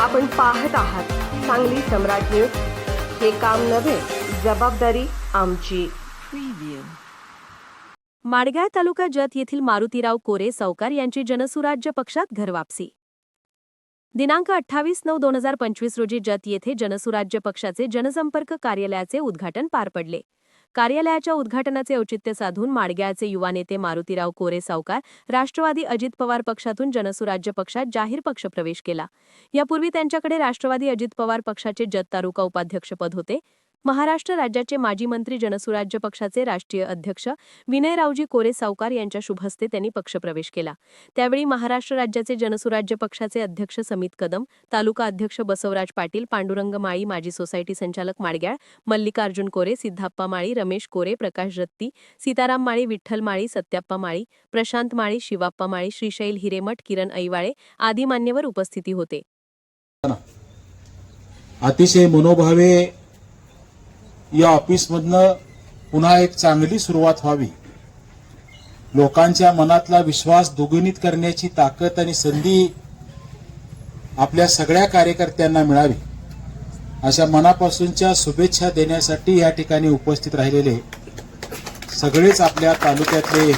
आपण पाहत आहात सांगली सम्राट न्यूज. हे काम नव्हे जबाबदारी आमची. माडगाव तालुका जत येथील मारुतीराव कोरे सावकार यांची जनसुराज्य पक्षात घरवापसी. दिनांक अठ्ठावीस नऊ दोन हजार पंचवीस रोजी जत येथे जनसुराज्य पक्षाचे जनसंपर्क कार्यालयाचे उद्घाटन पार पडले. कार्यालयाच्या उद्घाटनाचे औचित्य साधून माडग्याचे युवा नेते मारुतीराव कोरे सावकार राष्ट्रवादी अजित पवार पक्षातून जनसुराज्य पक्षात जाहीर पक्षप्रवेश केला. यापूर्वी त्यांच्याकडे राष्ट्रवादी अजित पवार पक्षाचे जत तालुका उपाध्यक्षपद होते. महाराष्ट्र राज्याचे माजी मंत्री जनसुराज्य पक्षाचे राष्ट्रीय अध्यक्ष विनयरावजी कोरे सावकार यांच्या शुभहस्ते त्यांनी पक्षप्रवेश केला. त्यावेळी महाराष्ट्र राज्याचे जनसुराज्य पक्षाचे अध्यक्ष समित कदम तालुका अध्यक्ष बसवराज पाटील पांडुरंग माळी माजी सोसायटी संचालक माडग्याळ मल्लिकार्जुन कोरे सिद्धाप्पा माळी रमेश कोरे प्रकाश रत्ती सीताराम माळी विठ्ठल माळी सत्याप्पा माळी प्रशांत माळी शिवाप्पा माळी श्रीशैल हिरेमठ किरण ऐवाळे आदी मान्यवर उपस्थिती होते. अतिशय मनोभावे या ऑफिसमधनं पुन्हा एक चांगली सुरुवात व्हावी. लोकांच्या मनातला विश्वास दुगुणित करण्याची ताकद आणि संधी आपल्या सगळ्या कार्यकर्त्यांना मिळावी. अशा मनापासूनच्या शुभेच्छा देण्यासाठी या ठिकाणी उपस्थित राहिलेले सगळेच आपल्या तालुक्यातले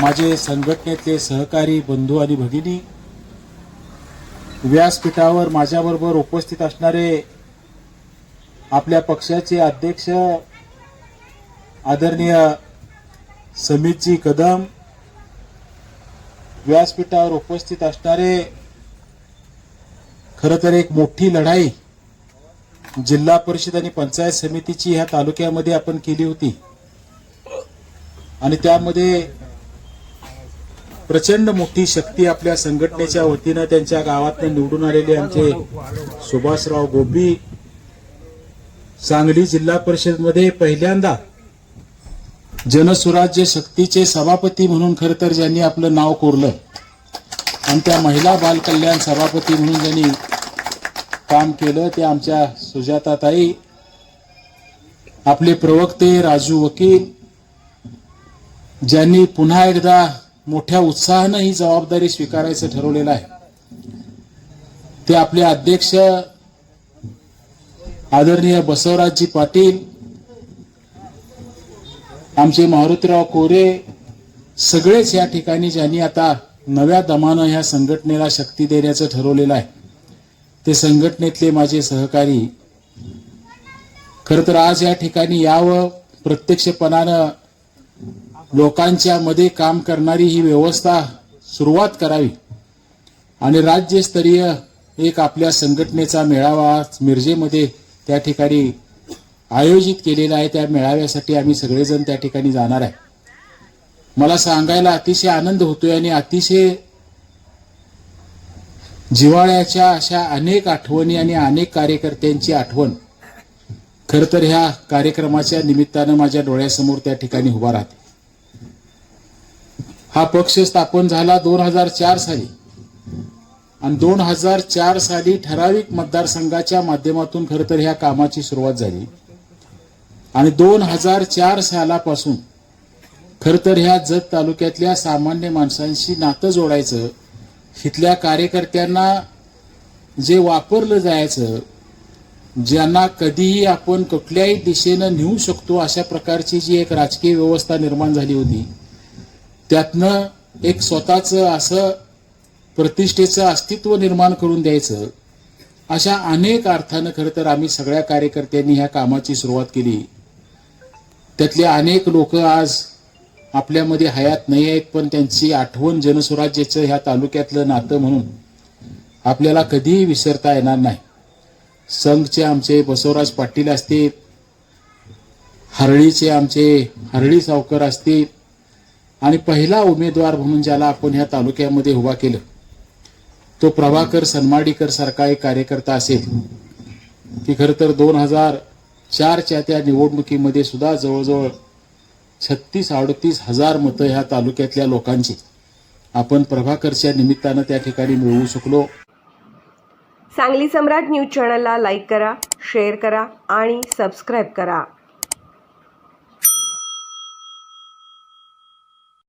माझे संघटनेतले सहकारी बंधू आणि भगिनी व्यासपीठावर माझ्याबरोबर उपस्थित असणारे आपल्या पक्षाचे अध्यक्ष आदरणीय समितजी कदम व्यासपीठावर उपस्थित असणारे खरं तर एक मोठी लढाई जिल्हा परिषद आणि पंचायत समितीची ह्या तालुक्यामध्ये आपण केली होती. आणि त्यामध्ये प्रचंड मोठी शक्ती आपल्या संघटनेच्या वतीनं त्यांच्या गावातनं निवडून आलेले आमचे सुभाषराव गोबी सांगली जिल्हा परिषदमध्ये पहिल्यांदा जनसुराज्य शक्तीचे सभापती म्हणून खर तर ज्यांनी आपलं नाव कोरलं आणि त्या महिला बालकल्याण सभापती म्हणून ज्यांनी काम केलं ते आमच्या सुजाताताई आपले प्रवक्ते राजू वकील ज्यांनी पुन्हा एकदा मोठ्या उत्साहानं ही जबाबदारी स्वीकारायचं ठरवलेलं आहे. ते आपले अध्यक्ष आदरणीय बसवराजजी पाटील आमचे मारुतीराव कोरे सगळेच या ठिकाणी ज्यांनी आता नव्या दमानं ह्या संघटनेला शक्ती देण्याचं ठरवलेलं आहे. ते संघटनेतले माझे सहकारी. खर तर आज या ठिकाणी यावं प्रत्यक्षपणानं लोकांच्या मध्ये काम करणारी ही व्यवस्था सुरुवात करावी. आणि राज्यस्तरीय एक आपल्या संघटनेचा मेळावा मिरजेमध्ये त्या ठिकाणी आयोजित केलेला आहे त्या मेळाव्यासाठी आम्ही सगळेजण त्या ठिकाणी जाणार आहे. मला सांगायला अतिशय आनंद होतोय आणि अतिशय जिवाळ्याच्या अशा अनेक आठवणी आणि अनेक कार्यकर्त्यांची आठवण खर तर ह्या कार्यक्रमाच्या निमित्तानं माझ्या डोळ्यासमोर त्या ठिकाणी उभा राहते. हा पक्ष स्थापन झाला दोन हजार चार साली. आणि दोन हजार चार साली ठराविक मतदारसंघाच्या माध्यमातून खर तर ह्या कामाची सुरुवात झाली. आणि दोन हजार चार सालापासून खर तर ह्या जत तालुक्यातल्या सामान्य माणसांशी नातं जोडायचं इथल्या कार्यकर्त्यांना जे वापरलं जायचं ज्यांना कधीही आपण कुठल्याही दिशेनं नेऊ शकतो अशा प्रकारची जी एक राजकीय व्यवस्था निर्माण झाली होती त्यातनं एक स्वतःचं असं प्रतिष्ठेचं अस्तित्व निर्माण करून द्यायचं अशा अनेक अर्थानं खरं तर आम्ही सगळ्या कार्यकर्त्यांनी ह्या कामाची सुरुवात केली. त्यातले अनेक लोक आज आपल्यामध्ये हयात नाही आहेत पण त्यांची आठवण जनस्वराज्याचं ह्या तालुक्यातलं नातं म्हणून आपल्याला कधीही विसरता येणार नाही. संघचे आमचे बसवराज पाटील असतील हरळीचे आमचे हरळी सावकर असतील आणि पहिला उमेदवार म्हणून ज्याला आपण ह्या तालुक्यामध्ये उभा केलं. तो प्रभाकर सन्माडीकर सारखा एक कार्यकर्ता असेल. की खरं तर दोन हजार चारच्या त्या निवडणुकीमध्ये सुद्धा जवळजवळ छत्तीस अडतीस हजार मतं ह्या तालुक्यातल्या लोकांची. आपण प्रभाकरच्या निमित्तानं त्या ठिकाणी मिळवू शकलो. सांगली सम्राट न्यूज चॅनलला लाईक करा शेअर करा आणि सबस्क्राईब करा.